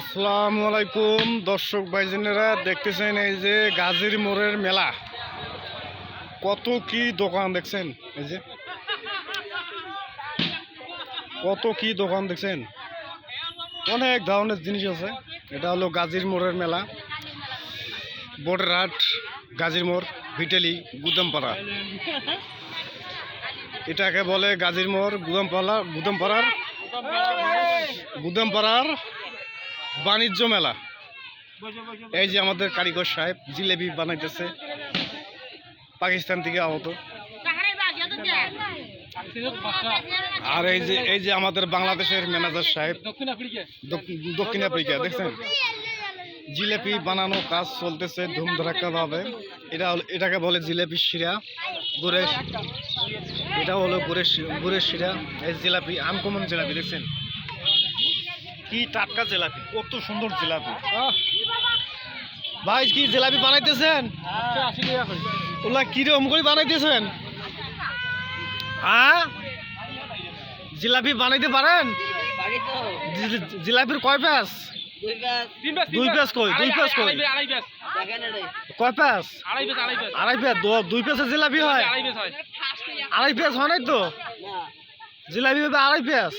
আসসালামু আলাইকুম দর্শক ভাইজনেরা দেখতেছেন এই যে গাজীর মোড়ের মেলা। কত কি দোকান দেখছেন? এই যে। কত কি দোকান দেখছেন? অনেক ধরনের জিনিস আছে। এটা হলো গাজীর মোড়ের মেলা। বোর্ডেরহাট গাজীর মোড় ভিটেলি গুদামপাড়া। এটাকে বলে গাজীর মোড় গুদামপাড়া গুদামপাড়ার গুদামপাড়ার বাণিজ্য মেলা। এই যে আমাদের কারিগর সাহেব জিলেবি বানাইতেছে, পাকিস্তান থেকে আহত। আর এই যে এই যে আমাদের বাংলাদেশের ম্যানেজার সাহেব, দক্ষিণ আফ্রিকা, দেখছেন? জিলেপি বানানো কাজ চলতেছে ধুমধারাক্কা ভাবে এটা এটাকে বলে জিলেপি শিরা, গুড়ের এটা হলো গুড়ের গুড়ের শিরা। এই জিলাপি আনকমন জিলাপি, দেখছেন? কি টাটকা জিলাপি কত সুন্দর জিলাপি। আহ! ভাই কি জিলাপি বানাইতেছেন? করে। ওলা কিরম করে বানাইতেছেন? হ্যাঁ? জিলাপি বানাইতে পারেন? জিলাপির কয় প্যাস দুই ব্যাস কই? দুই ব্যাস কই? কয় প্যাস আড়াই প্যাস দু- দুই প্যাসের জিলাপি হয়? হয় আড়াই প্যাস হয়। নাই তো? জিলাপি হবে আড়াই প্যাস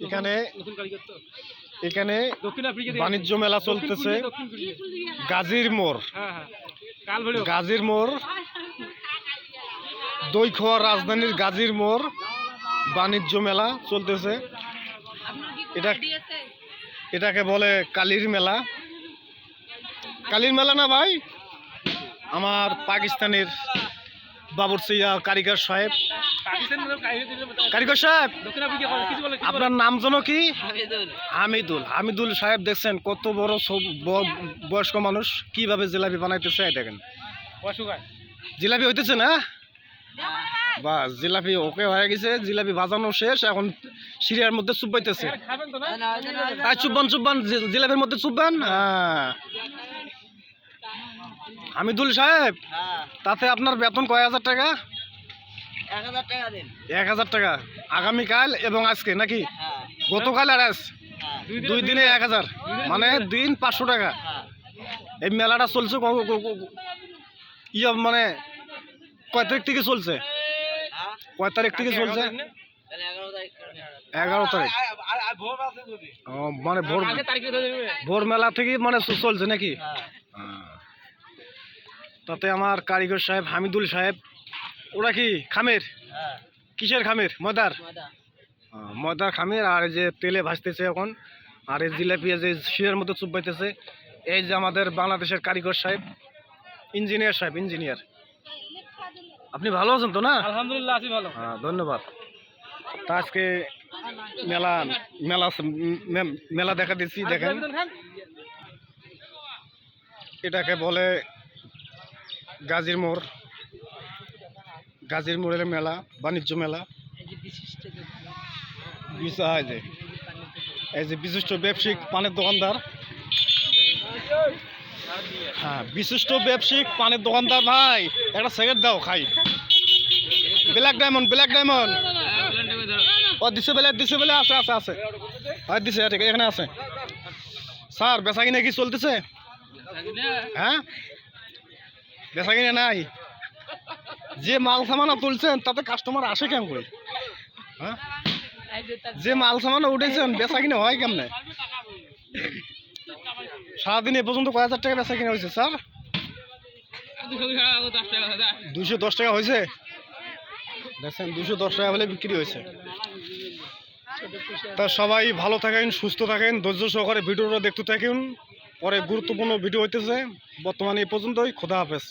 এখানে এখানে বাণিজ্য মেলা চলতেছে। গাজীর মোড়। হ্যাঁ হ্যাঁ। গাজীর মোড়। দই খোয়ার রাজধানীর গাজীর মোড়। বাণিজ্য মেলা চলতেছে। এটা এটাকে বলে কালীর মেলা। কালীর মেলা না ভাই? আমার পাকিস্তানের বাবরসিয়া কারিগর সাহেব। কারিগর সাহেব, আপনার নাম যেন কি? হামিদুল। হামিদুল সাহেব, দেখছেন কত বড় বয়স্ক মানুষ, কীভাবে জিলাপি বানাইতেছে দেখেন। জিলাপি হইতেছে না? বা, জিলাপি ওকে হয়ে গেছে, জিলাপি বাজানো শেষ, এখন সিরিয়ার মধ্যে চুপাইতেছে খাবেন তো না আর চুব্বান চুব্বান জিলাপির মধ্যে চুব্বান হ্যাঁ। হামিদুল সাহেব তাতে আপনার বেতন কয় হাজার টাকা? এক হাজার টাকা আগামীকাল এবং আজকে নাকি? গতকাল আর আজ? দুই দিনে এক হাজার। মানে দিন পাঁচশো টাকা। এই মেলাটা চলছে ক- ক- ক- ইয়ে মানে কয় তারিখ থেকে চলছে? কয় তারিখ থেকে চলছে? এগারো তারিখ ও, মানে ভোর ভোর মেলা থেকে মানে চলছে নাকি? হ্যাঁ। তাতে আমার কারিগর সাহেব হামিদুল সাহেব ওরা কি খামের? কিসের খামের? ময়দার আহ, ময়দার খামের আর যে তেলে ভাজতেছে এখন আর এই জিলাপি যে শিরের মতো চুপাইতেছে এই যে আমাদের বাংলাদেশের কারিগর সাহেব ইঞ্জিনিয়ার সাহেব ইঞ্জিনিয়ার। আপনি ভালো আছেন তো না? আলহামদুলিল্লাহ আছি ভালো। হ্যাঁ ধন্যবাদ। তা আজকে মেলা মেলা মেলা দেখা দিচ্ছি দেখেন। এটাকে বলে গাজীর মোড়। গাজীর মোড়ের মেলা, বাণিজ্য মেলা। যে এই যে বিশিষ্ট ব্যবসায়িক পানের দোকানদার। হ্যাঁ বিশিষ্ট ব্যবসায়িক পানের দোকানদার ভাই, একটা সেকেন্ড দাও, খাই। Black diamond black diamond. ও, দিছে বেলে দিছে বেলে, আছে আছে আছে। হয়, দিছে এখানে আছে। স্যার, বেচা কিনা কি চলতেছে? হ্যাঁ? বেচা কিনা নাই। যে মাল সামানা তুলছেন, তাতে কাস্টমার আসে কেমন? করে হ্যাঁ? যে মাল সামানা উঠেছেন বেচা কিনা হয় কেমনে? সারাদিন এ পর্যন্ত কয় হাজার টাকা বেচা কিনা হয়েছে, স্যার? দুশো দশ টাকা হয়েছে? দেখছেন দুশো দশ টাকা হলে বিক্রি হয়েছে। তা সবাই ভালো থাকেন, সুস্থ থাকেন, ধৈর্য সহকারে ভিডিওটা দেখতে থাকুন। পরে গুরুত্বপূর্ণ ভিডিও হইতেছে। বর্তমানে এই পর্যন্তই, খোদা হাফেজ।